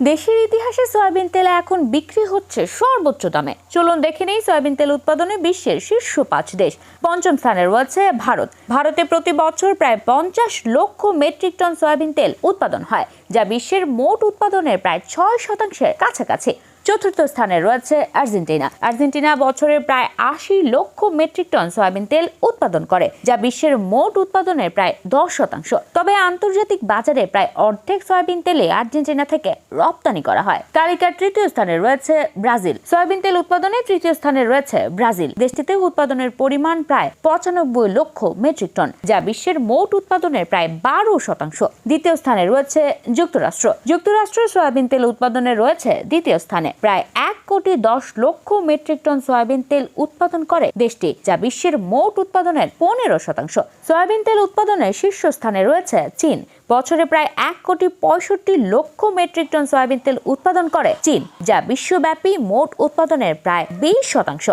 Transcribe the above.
দেশের ইতিহাসে সয়াবিন তেল এখন বিক্রি হচ্ছে সর্বোচ্চ দামে। চলুন দেখে নেই সয়াবিন তেল উৎপাদনে বিশ্বের শীর্ষ পাঁচ দেশ। পঞ্চম স্থানে রয়েছে ভারত। ভারতে প্রতি বছর প্রায় পঞ্চাশ লক্ষ মেট্রিক টন সয়াবিন তেল উৎপাদন হয়, যা বিশ্বের মোট উৎপাদনের প্রায় ছয় শতাংশের কাছাকাছি। চতুর্থ স্থানে রয়েছে আর্জেন্টিনা। আর্জেন্টিনা বছরে প্রায় আশি লক্ষ মেট্রিক টন সয়াবিন তেল উৎপাদন করে, যা বিশ্বের মোট উৎপাদনের প্রায় দশ শতাংশ। তবে আন্তর্জাতিক বাজারে প্রায় অর্ধেক সয়াবিন তেলে আর্জেন্টিনা থেকে রপ্তানি করা হয়। তালিকার তৃতীয় স্থানে রয়েছে ব্রাজিল। সয়াবিন তেল উৎপাদনে তৃতীয় স্থানে রয়েছে ব্রাজিল। দেশটিতে উৎপাদনের পরিমাণ প্রায় পঁচানব্বই লক্ষ মেট্রিক টন, যা বিশ্বের মোট উৎপাদনের প্রায় বারো শতাংশ। দ্বিতীয় স্থানে রয়েছে যুক্তরাষ্ট্র। যুক্তরাষ্ট্র সয়াবিন তেল উৎপাদনে রয়েছে দ্বিতীয় স্থানে প্রায় এক কোটি দশ লক্ষ মেট্রিক টন সয়াবিন তেল উৎপাদন করে দেশটি, যা বিশ্বের মোট উৎপাদনের পনেরো শতাংশ। সয়াবিন তেল উৎপাদনের শীর্ষস্থানে রয়েছে চীন। বছরে প্রায় এক কোটি পঁয়ষট্টি লক্ষ মেট্রিক টন সয়াবিন তেল উৎপাদন করে চীন, যা বিশ্বব্যাপী মোট উৎপাদনের প্রায় বিশ শতাংশ।